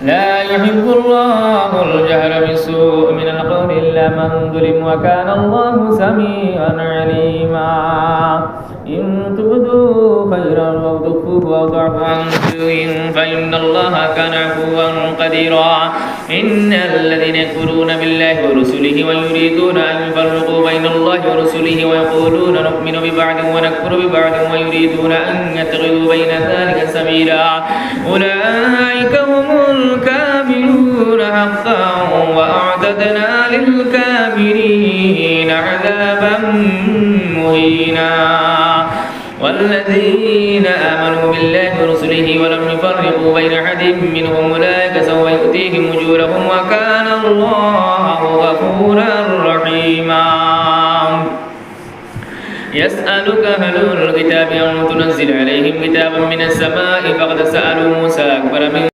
لا يحب الله الجهر بالسوء من القول إلا من ظلم وكان الله سميعا عليما. إن تبدوا خيرا أو تخفوه أو تعفوا عن سوء فإن الله كان عفوا قديرا. إن الذين يكفرون بالله ورسله ويريدون أن يفرقوا الله ورسله ويقولون نؤمن ببعض ونكفر ببعض ويريدون أن يتخذوا بين ذلك سبيلا. أولئك هم الكافرون حقا وأعتدنا للكافرين عذابا مهينا. والذين آمنوا بالله ورسله ولم يفرقوا بين أحد منهم أولئك سوف يؤتيهم أجورهم وكان الله يسألك أهل الكتاب أن تنزل عليهم كتابا من السماء فقد سألوا موسى أكبر من